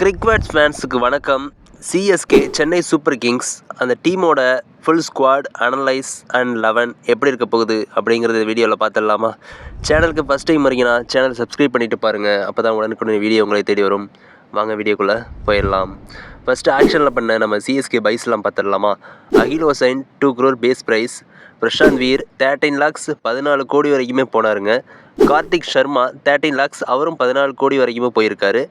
கிரிக்வேட்ஸ் ஃபேன்ஸுக்கு வணக்கம். CSK Chennai super Kings அந்த டீமோட full squad analyse and eleven எப்படி இருக்க போகுது அப்படிங்கிறத வீடியோவில் பார்த்துடலாமா? சேனலுக்கு ஃபஸ்ட் டைம் வரீங்கன்னா சேனல் சப்ஸ்கிரைப் பண்ணிட்டு பாருங்கள் அப்போ தான் உடனுக்குடன் வீடியோ உங்களை தேடி வரும். வாங்க வீடியோக்குள்ளே போயிடலாம். ஃபஸ்ட்டு ஆக்ஷனில் பண்ண நம்ம சிஎஸ்கே பைஸ்லாம் பார்த்துடலாமா? Akeal Hosein two crore base price Prashant Veer thirteen lakhs பதினாலு கோடி வரைக்குமே போனாருங்க. கார்த்திக் சர்மா தேர்ட்டின் லேக்ஸ் அவரும் பதினாலு கோடி வரைக்குமே போயிருக்காரு.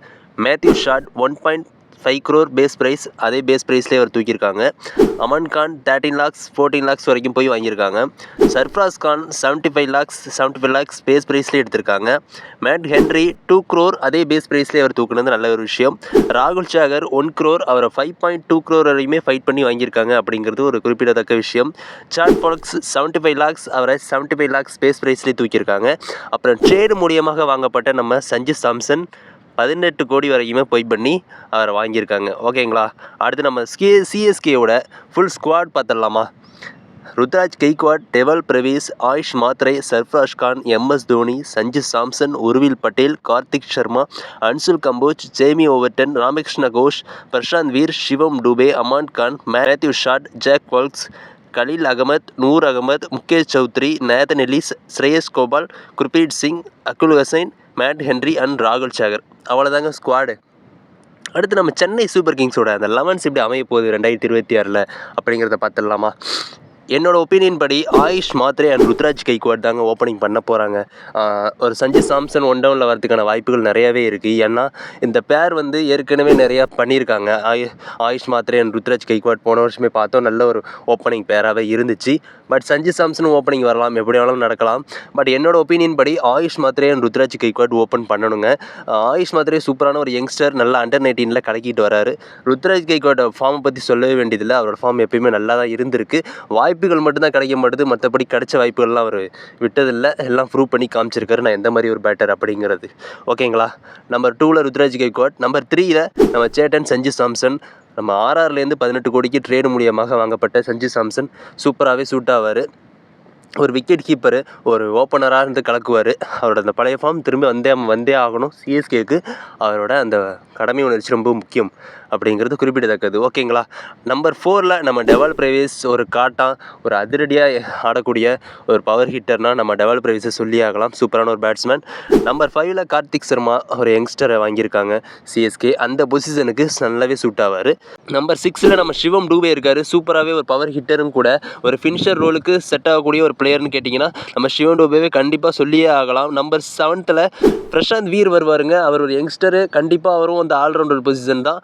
Matthew Short one point five crore base price அதே பேஸ் ப்ரைஸ்லேயே அவர் தூக்கியிருக்காங்க. அமன் கான் தேர்ட்டின் லேக்ஸ் ஃபோர்டீன் லேக்ஸ் வரைக்கும் போய் வாங்கியிருக்காங்க. Sarfaraz Khan seventy five lakhs seventy five lakhs base ப்ரைஸ்லேயே எடுத்திருக்காங்க. மேட் ஹென்ரி டூ க்ரோர் அதே பேஸ் ப்ரைஸ்லேயே அவர் தூக்குனது நல்ல ஒரு விஷயம். ராகுல் சாகர் ஒன் க்ரோர் அவரை ஃபைவ் பாயிண்ட் டூ க்ரோர் வரையுமே ஃபைட் பண்ணி வாங்கியிருக்காங்க அப்படிங்கிறது ஒரு குறிப்பிடத்தக்க விஷயம். Zak Foulkes seventy five lakhs அவரை செவன்ட்டி ஃபைவ் லேக்ஸ் பேஸ் ப்ரைஸ்லேயே தூக்கியிருக்காங்க. அப்புறம் ட்ரேடு மூலியமாக வாங்கப்பட்ட நம்ம சஞ்சு சாம்சன் பதினெட்டு கோடி வரைக்குமே போய் பண்ணி அவரை வாங்கியிருக்காங்க. ஓகேங்களா? அடுத்து நம்ம ஸ்கே சிஎஸ்கேவோட ஃபுல் ஸ்குவாட் பார்த்துடலாமா? Ruturaj Gaikwad Dewald Brevis Ayush Mhatre Sarfaraz Khan MS Dhoni Sanju Samson Urvil Patel Kartik Sharma Anshul Kamboj Jamie Overton Ramakrishna Ghosh Prashant Veer Shivam Dube Aman Khan Matthew Short Zak Foulkes Khaleel Ahmed Noor Ahmad Mukesh Choudhary Nathan Ellis Shreyas Gopal Gurjapneet Singh Akeal Hosein Matt Henry and ராகுல் சாகர் அவ்வளோதாங்க squad அடுத்து நம்ம Chennai super கிங்ஸோட அந்த elevens இப்படி அமைய போகுது ரெண்டாயிரத்தி இருபத்தி ஆறில் அப்படிங்கிறத பார்த்துடலாமா? என்னோட ஒப்பீனியன் படி ஆயுஷ் மாத்ரே அண்ட் ருத்ராஜ் கைக்வாட் தாங்க ஓப்பனிங் பண்ண போகிறாங்க ஒரு சஞ்சு சாம்சன் ஒன் டவுனில் வரதுக்கான வாய்ப்புகள் நிறையாவே இருக்குது ஏன்னா இந்த பேர் வந்து ஏற்கனவே நிறையா பண்ணியிருக்காங்க. ஆயு ஆயுஷ் மாத்ரே அண்ட் ருத்ராஜ் கைக்வாட் போன வருஷமே பார்த்தோம். நல்ல ஒரு ஓப்பனிங் பேராகவே இருந்துச்சு. பட் சஞ்சு சாம்சனும் ஓப்பனிங் வரலாம் எப்படி வேணாலும் நடக்கலாம். பட் என்னோட ஒப்பீனியன் படி ஆயுஷ் மாத்ரே அண்ட் ருத்ராஜ் கைக்வாட் ஓப்பன் பண்ணணுங்க. ஆயுஷ் மாத்திரே சூப்பரான ஒரு யங்ஸ்டர் நல்லா அண்டர் நைன்டீனில் கலக்கிட்டு வராரு. ருத்ராஜ் கைக்வாட் ஃபார்மை பற்றி சொல்லவே வேண்டியதில்லை. அவரோட ஃபார்ம் எப்பயுமே நல்லா தான் இருந்திருக்கு. வாய்ப்புகள் மட்டும்தான் கிடைக்க மாட்டுது. மற்றபடி கிடைச்ச வாய்ப்புகள்லாம் அவர் விட்டதில்லை. எல்லாம் ப்ரூவ் பண்ணி காமிச்சிருக்காரு. நான் எந்த மாதிரி ஒரு பேட்டர் அப்படிங்கிறது. ஓகேங்களா நம்பர் டூவில் ருத்ராஜ் கைக்வாட் நம்பர் த்ரீயில் நம்ம சேட்டன் சஞ்சு சாம்சன் நம்ம ஆர்ஆர்லேருந்து பதினெட்டு கோடிக்கு ட்ரேடு மூலியமாக வாங்கப்பட்ட சஞ்சு சாம்சன். சூப்பராகவே சூட் ஆவார். ஒரு விக்கெட் கீப்பரு ஒரு ஓப்பனராக இருந்து கலக்குவார். அவரோட அந்த பழைய ஃபார்ம் திரும்பி வந்தே வந்தே ஆகணும். சிஎஸ்கேக்கு அவரோட அந்த கடமை உணர்ச்சி ரொம்ப முக்கியம். அப்படிங்கிறது குறிப்பிடத்தக்கது. ஓகேங்களா? நம்பர் ஃபோரில் நம்ம டெவல் ப்ரைவேஸ் ஒரு காட்டாக ஒரு அதிரடியாக ஆடக்கூடிய ஒரு பவர் ஹிட்டர்னால் நம்ம டெவல் ப்ரைவேஸை சொல்லி ஆகலாம். சூப்பரான ஒரு பேட்ஸ்மேன் நம்பர் ஃபைவ்ல கார்த்திக் சர்மா ஒரு யங்ஸ்டரை வாங்கியிருக்காங்க சிஎஸ்கே அந்த பொசிஷனுக்கு நல்லாவே சூட் ஆவார். நம்பர் சிக்ஸில் நம்ம சிவம் டூபே இருக்கார். சூப்பராகவே ஒரு பவர் ஹிட்டரும் கூட ஒரு ஃபினிஷர் ரோலுக்கு செட் ஆகக்கூடிய ஒரு பிளேயர்னு கேட்டிங்கன்னா நம்ம சிவம் டூபேவே கண்டிப்பாக சொல்லியே ஆகலாம். நம்பர் செவன்த்தில் பிரசாந்த் வீர் வருவாருங்க. அவர் ஒரு யங்ஸ்டரு கண்டிப்பாக அவரும் அந்த ஆல்ரவுண்டர் பொசிஷன் தான்.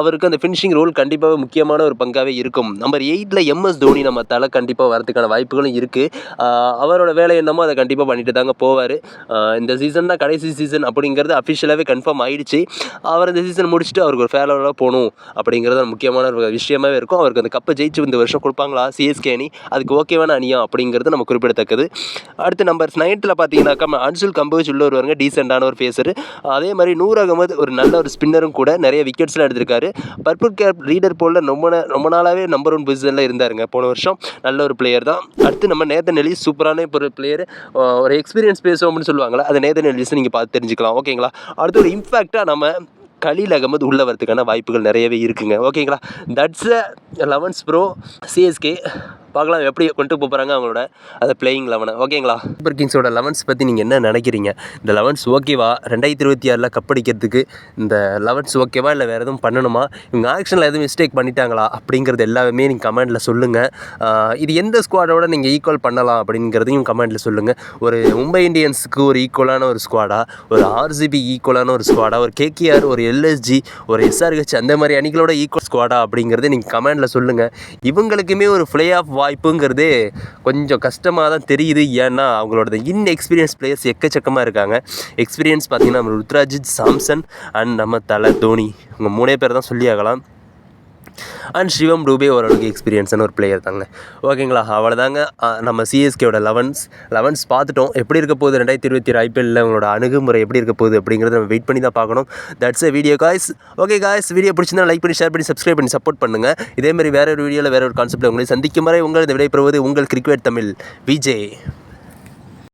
அவருக்கு அந்த ஃபினிஷிங் ரோல் கண்டிப்பாக முக்கியமான ஒரு பங்காகவே இருக்கும். நம்பர் எயிட்டில் எம்எஸ் தோனி நம்ம தலை கண்டிப்பாக வரதுக்கான வாய்ப்புகளும் இருக்குது அவரோட வேலை என்னமோ அதை கண்டிப்பாக பண்ணிட்டு தாங்க போவார். இந்த சீசன் தான் கடைசி சீசன் அப்படிங்கிறது அஃபிஷியலாகவே கன்ஃபார்ம் ஆயிடுச்சு. அவர் இந்த சீசன் முடிச்சுட்டு அவருக்கு ஒரு ஃபேலவராக போகணும் அப்படிங்கிறது முக்கியமான ஒரு விஷயமாவே இருக்கும். அவருக்கு அந்த கப்பை ஜெயிச்சு இந்த வருஷம் கொடுப்பாங்களா? சிஎஸ்கே அணி. அதுக்கு ஓகேவான அணியா அப்படிங்கிறது நம்ம குறிப்பிடத்தக்கது. அடுத்து நம்பர் நைன்த்தில் பார்த்தீங்கன்னாக்கா அன்சுல் கம்போஜ் உள்ள வருவாங்க டீசெண்டான ஒரு ஃபேஸர் அதே மாதிரி நூறு அகமது ஒரு நல்ல ஒரு ஸ்பின்னரும் கூட நிறைய விக்கெட்ஸ்லாம் எடுத்திருக்காரு. பர்பிள் கேப் ரீடர் போல ரொம்ப ரொம்ப நாளாகவே நம்பர் ஒன் பொசிஷனில் இருந்தாருங்க. போன வருஷம் நல்ல ஒரு பிளேயர் தான். அடுத்து நம்ம நேதன் எலிஸ் சூப்பரான ஒரு பிளேயர் ஒரு எக்ஸ்பீரியன்ஸ் பேசுவோம் அப்படின்னு சொல்லுவாங்களா அது நேதன் எலிஸ் நீங்கள் பார்த்து தெரிஞ்சுக்கலாம். ஓகேங்களா? அடுத்து ஒரு இம்பாக்டாக நம்ம கலீல் அகமது உள்ள வரதுக்கான வாய்ப்புகள் நிறையவே இருக்குங்க. ஓகேங்களா? தட்ஸ் லெவன்ஸ் ப்ரோ சிஎஸ்கே பார்க்கலாம் எப்படி கொண்டு போகிறாங்க அவங்களோட அந்த பிளேயிங் லெவனை ஓகேங்களா சூப்பர் கிங்ஸோட லெவன்ஸ் பற்றி நீங்கள் என்ன நினைக்கிறீங்க? இந்த லெவன்ஸ் ஓகேவா ரெண்டாயிரத்தி இருபத்தி ஆறில் கப்படிக்கிறதுக்கு இந்த லெவன்ஸ் ஓகேவா இல்லை வேறு எதுவும் பண்ணணுமா? இவங்க ஆக்ஷனில் எதுவும் மிஸ்டேக் பண்ணிட்டாங்களா? அப்படிங்கிறது எல்லாமே நீங்கள் கமெண்ட்டில் சொல்லுங்கள் இது எந்த ஸ்குவாடோட நீங்கள் ஈக்குவல் பண்ணலாம் அப்படிங்கிறதையும் கமெண்ட்டில் சொல்லுங்கள் ஒரு மும்பை இந்தியன்ஸுக்கு ஒரு ஈக்குவலான ஒரு ஸ்குவாடா ஒரு ஆர்சிபி ஈக்குவலான ஒரு ஸ்குவாடா ஒரு கேகேஆர் ஒரு எல்எஸ்ஜி ஒரு எஸ்ஆர்ஹெச் அந்த மாதிரி அணிகளோட ஈக்குவல் ஸ்குவாடா அப்படிங்கிறத நீங்கள் கமெண்டில் சொல்லுங்கள் இவங்களுக்குமே ஒரு ஃப்ளே ஆஃப் வாய்ப்புங்கிறதே கொஞ்சம் கஷ்டமாக தான் தெரியுது. ஏன்னா அவங்களோட இன்எக்ஸ்பீரியன்ஸ் பிளேயர்ஸ் எக்கச்சக்கமாக இருக்காங்க. எக்ஸ்பீரியன்ஸ் பார்த்தீங்கன்னா நம்ம ருத்ராஜித் சாம்சன் அண்ட் நம்ம தலை தோனி. இவங்க மூணே பேர் தான் சொல்லி ஆகலாம் அண்ட் சிவம் டூபே ஓரளவுக்கு எக்ஸ்பீரியன்ஸான ஒரு பிளேயர் தாங்க. ஓகேங்களா அவ்வளோதாங்க நம்ம சிஎஸ்கேவோட லெவன்ஸ் லெவன்ஸ் பார்த்துட்டோம். எப்படி இருக்க போகுது? ரெண்டாயிரத்தி இருபத்தி ஐபிஎல்லில் உங்களோட அணுகுமுறை எப்படி இருக்க போகுது அப்படிங்கிறத நம்ம வெயிட் பண்ணி தான் பார்க்கணும். That's a video guys okay guys video பிடிச்சிருந்தா லைக் பண்ணி ஷேர் பண்ணி சப்ஸ்கிரைப் பண்ணி சப்போர்ட் பண்ணுங்கள் இதே மாதிரி வேற ஒரு வீடியோவில் வேற ஒரு கான்செப்ட்டில் உங்களை சந்திக்கும் வரை உங்களது இந்த விடைபெறுவது உங்கள் கிரிக்கெட் தமிழ் விஜய்